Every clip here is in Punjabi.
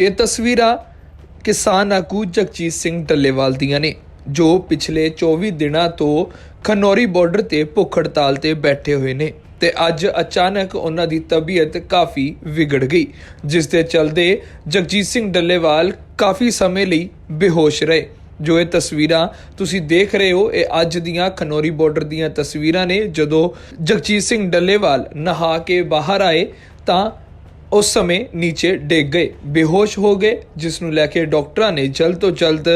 ਇਹ ਤਸਵੀਰਾਂ ਕਿਸਾਨ ਆਗੂ ਜਗਜੀਤ ਸਿੰਘ ਡੱਲੇਵਾਲ ਦੀਆਂ ਨੇ, ਜੋ ਪਿਛਲੇ 24 ਦਿਨਾਂ ਤੋਂ ਖਨੌਰੀ ਬਾਰਡਰ ਤੇ ਭੁੱਖ ਹੜਤਾਲ ਤੇ ਬੈਠੇ ਹੋਏ ਨੇ ਤੇ ਅੱਜ ਅਚਾਨਕ ਉਹਨਾਂ ਦੀ ਤਬੀਅਤ ਕਾਫੀ ਵਿਗੜ ਗਈ, ਜਿਸ ਦੇ ਚਲਦੇ ਜਗਜੀਤ ਸਿੰਘ ਡੱਲੇਵਾਲ ਕਾਫੀ ਸਮੇਂ ਲਈ ਬੇਹੋਸ਼ ਰਹੇ। ਜੋ ਇਹ ਤਸਵੀਰਾਂ ਤੁਸੀਂ ਦੇਖ ਰਹੇ ਹੋ, ਇਹ ਅੱਜ ਦੀਆਂ ਖਨੌਰੀ ਬਾਰਡਰ ਦੀਆਂ ਤਸਵੀਰਾਂ ਨੇ। ਜਦੋਂ ਜਗਜੀਤ ਸਿੰਘ ਡੱਲੇਵਾਲ ਨਹਾ ਕੇ ਬਾਹਰ ਆਏ ਤਾਂ ਉਸ ਸਮੇਂ ਨੀਚੇ ਡਿੱਗ ਗਏ। ਬੇਹੋਸ਼ ਹੋ ਗਏ ਜਿਸ ਨੂੰ ਲੈ ਕੇ ਡਾਕਟਰਾਂ ਨੇ ਜਲਦ ਤੋਂ ਜਲਦ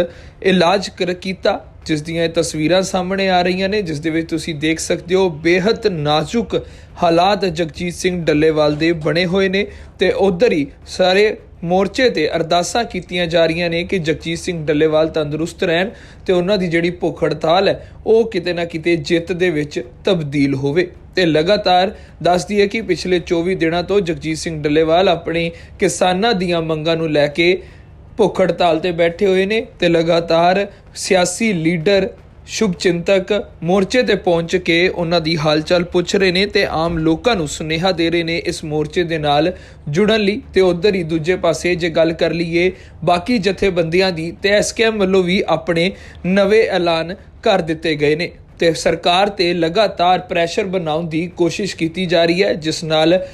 ਇਲਾਜ ਕਰ, ਕੀਤਾ। ਜਿਸ ਦੀਆਂ ਇਹ ਤਸਵੀਰਾਂ ਸਾਹਮਣੇ ਆ ਰਹੀਆਂ ਨੇ, ਜਿਸ ਦੇ ਵਿੱਚ ਤੁਸੀਂ ਦੇਖ ਸਕਦੇ ਹੋ, ਬੇਹੱਦ ਨਾਜ਼ੁਕ ਹਾਲਾਤ ਜਗਜੀਤ ਸਿੰਘ ਡੱਲੇਵਾਲ ਦੇ ਬਣੇ ਹੋਏ ਨੇ ਤੇ ਉਧਰ ਹੀ ਸਾਰੇ ਮੋਰਚੇ ਤੇ ਅਰਦਾਸਾਂ ਕੀਤੀਆਂ ਜਾ ਰਹੀਆਂ ਨੇ ਕਿ ਜਗਜੀਤ ਸਿੰਘ ਡੱਲੇਵਾਲ ਤੰਦਰੁਸਤ ਰਹਿਣ ਤੇ ਉਹਨਾਂ ਦੀ ਜਿਹੜੀ ਭੁੱਖ ਹੜਤਾਲ ਹੈ, ਉਹ ਕਿਤੇ ਨਾ ਕਿਤੇ ਜਿੱਤ ਦੇ ਵਿੱਚ ਤਬਦੀਲ ਹੋਵੇ। ਤੇ ਲਗਾਤਾਰ ਦੱਸਦੀ ਹੈ ਕਿ ਪਿਛਲੇ 24 ਦਿਨਾਂ ਤੋਂ ਜਗਜੀਤ ਸਿੰਘ ਡੱਲੇਵਾਲ ਆਪਣੀ ਕਿਸਾਨਾਂ ਦੀਆਂ ਮੰਗਾਂ ਨੂੰ ਲੈ ਕੇ ਭੁੱਖ ਹੜਤਾਲ ਤੇ ਬੈਠੇ ਹੋਏ ਨੇ ਤੇ ਲਗਾਤਾਰ ਸਿਆਸੀ ਲੀਡਰ ਸ਼ੁਭ ਚਿੰਤਕ ਮੋਰਚੇ ਤੇ ਪਹੁੰਚ ਕੇ ਉਹਨਾਂ ਦੀ ਹਾਲਚਲ ਪੁੱਛ ਰਹੇ ਨੇ ਤੇ ਆਮ ਲੋਕਾਂ ਨੂੰ ਸੁਨੇਹਾ ਦੇ ਰਹੇ ਨੇ ਇਸ ਮੋਰਚੇ ਦੇ ਨਾਲ ਜੁੜਨ ਲਈ ਤੇ ਉਧਰ ਹੀ ਦੂਜੇ ਪਾਸੇ ਜੇ ਗੱਲ ਕਰ ਲਈਏ ਬਾਕੀ ਜਥੇਬੰਦੀਆਂ ਦੀ, ਤੇ ਐਸਕੇਐਮ ਵੱਲੋਂ ਵੀ ਆਪਣੇ ਨਵੇਂ ਐਲਾਨ ਕਰ ਦਿੱਤੇ ਗਏ ਨੇ। ਤੇ ਸਰਕਾਰ ਤੇ ਲਗਾਤਾਰ ਪ੍ਰੈਸ਼ਰ ਬਣਾਉਣ ਦੀ ਕੋਸ਼ਿਸ਼ ਕੀਤੀ ਜਾ ਰਹੀ ਹੈ, ਜਿਸ ਨਾਲ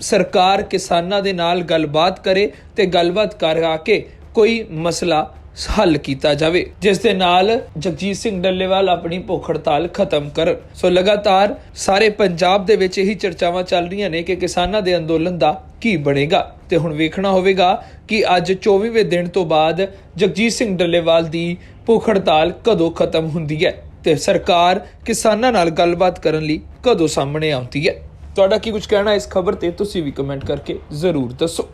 ਸਰਕਾਰ ਕਿਸਾਨਾਂ ਦੇ ਨਾਲ ਗੱਲਬਾਤ ਕਰੇ ਤੇ ਗੱਲਬਾਤ ਕਰਾ ਕੇ ਕੋਈ ਮਸਲਾ ਹੱਲ ਕੀਤਾ ਜਾਵੇ। ਜਿਸ ਦੇ ਨਾਲ ਜਗਜੀਤ ਸਿੰਘ ਡੱਲੇਵਾਲ ਆਪਣੀ ਭੁੱਖ ਹੜਤਾਲ ਖਤਮ ਕਰਨ। ਸੋ ਲਗਾਤਾਰ ਸਾਰੇ ਪੰਜਾਬ ਦੇ ਵਿੱਚ ਇਹੀ ਚਰਚਾਵਾਂ ਚੱਲ ਰਹੀਆਂ ਨੇ ਕਿ ਕਿਸਾਨਾਂ ਦੇ ਅੰਦੋਲਨ ਦਾ ਕੀ ਬਣੇਗਾ। ਤੇ ਹੁਣ ਵੇਖਣਾ ਹੋਵੇਗਾ ਕਿ ਅੱਜ 24ਵੇਂ ਦਿਨ ਤੋਂ ਬਾਅਦ ਜਗਜੀਤ ਸਿੰਘ ਡੱਲੇਵਾਲ ਦੀ ਭੁੱਖ ਹੜਤਾਲ ਕਦੋਂ ਖਤਮ ਹੁੰਦੀ ਹੈ। ਤੇ ਸਰਕਾਰ ਕਿਸਾਨਾਂ ਨਾਲ ਗੱਲਬਾਤ ਕਰਨ ਲਈ ਕਦੋਂ ਸਾਹਮਣੇ ਆਉਂਦੀ ਹੈ? ਤੁਹਾਡਾ ਕੀ ਕੁਝ ਕਹਿਣਾ ਇਸ ਖਬਰ ਤੇ? ਤੁਸੀਂ ਵੀ ਕਮੈਂਟ ਕਰਕੇ ਜ਼ਰੂਰ ਦੱਸੋ।